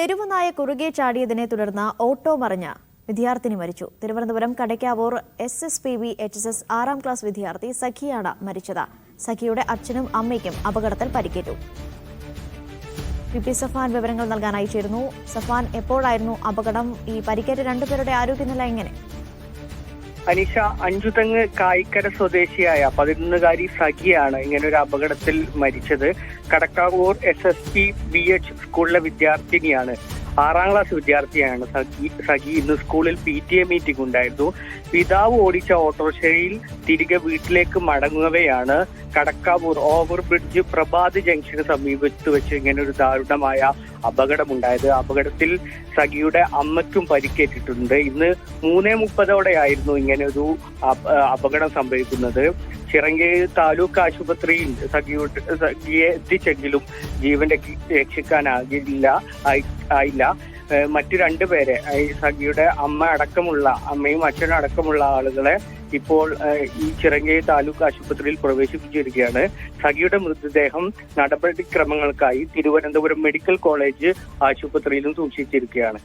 തെരുവുനായ കുറുകെ ചാടിയതിനെ തുടർന്ന് ഓട്ടോ മറിഞ്ഞ വിദ്യാർത്ഥിനി മരിച്ചു. Thiruvananthapuram Kadakkavoor S S P V H S S ആറാം ക്ലാസ് വിദ്യാർത്ഥി സഖിയാണ് മരിച്ചത്. സഖിയുടെ അച്ഛനും അമ്മയ്ക്കും അപകടത്തിൽ പരിക്കേറ്റു. പി പി സഫാൻ വിവരങ്ങൾ നൽകാനായി ചേരുന്നു. സഫാൻ എപ്പോഴായിരുന്നു അപകടം? ഈ പരിക്കേറ്റ രണ്ടുപേരുടെ ആരോഗ്യനില എങ്ങനെ? അനിഷ അഞ്ചുതങ്ങ് കായിക്കര സ്വദേശിയായ പതിനൊന്നുകാരി സഖിയാണ് ഇങ്ങനെ ഒരു അപകടത്തിൽ മരിച്ചത്. Kadakkavoor S S P B H സ്കൂളിലെ വിദ്യാർത്ഥിനിയാണ്. ആറാം ക്ലാസ് വിദ്യാർത്ഥിയാണ് സഖി സഖി ഇന്ന് സ്കൂളിൽ പി ടി എ മീറ്റിംഗ് ഉണ്ടായിരുന്നു. പിതാവ് ഓടിച്ച ഓട്ടോറിക്ഷയിൽ തിരികെ വീട്ടിലേക്ക് മടങ്ങുകയാണ്. കടക്കാവൂർ ഓവർ ബ്രിഡ്ജ് പ്രഭാത് ജംഗ്ഷന് സമീപത്ത് വെച്ച് ഇങ്ങനെ ഒരു ദാരുണമായ അപകടമുണ്ടായത്. അപകടത്തിൽ സഖിയുടെ അമ്മയ്ക്കും പരിക്കേറ്റിട്ടുണ്ട്. ഇന്ന് മൂന്നേ മുപ്പതോടെയായിരുന്നു ഇങ്ങനെ ഒരു അപകടം സംഭവിക്കുന്നത്. ചിറങ്കേരി താലൂക്ക് ആശുപത്രിയിൽ സഖിയുട്ട് സഖിയെ എത്തിച്ചെങ്കിലും ജീവൻ രക്ഷി- രക്ഷിക്കാനാകില്ല ആയില്ല. മറ്റു രണ്ടുപേരെ പേരെ സഖിയുടെ അമ്മ അടക്കമുള്ള അമ്മയും അച്ഛനും അടക്കമുള്ള ആളുകളെ ഇപ്പോൾ ഈ ചിറങ്കേരി താലൂക്ക് ആശുപത്രിയിൽ പ്രവേശിപ്പിച്ചിരിക്കുകയാണ്. സഖിയുടെ മൃതദേഹം നടപടിക്രമങ്ങൾക്കായി തിരുവനന്തപുരം മെഡിക്കൽ കോളേജ് ആശുപത്രിയിലും സൂക്ഷിച്ചിരിക്കുകയാണ്.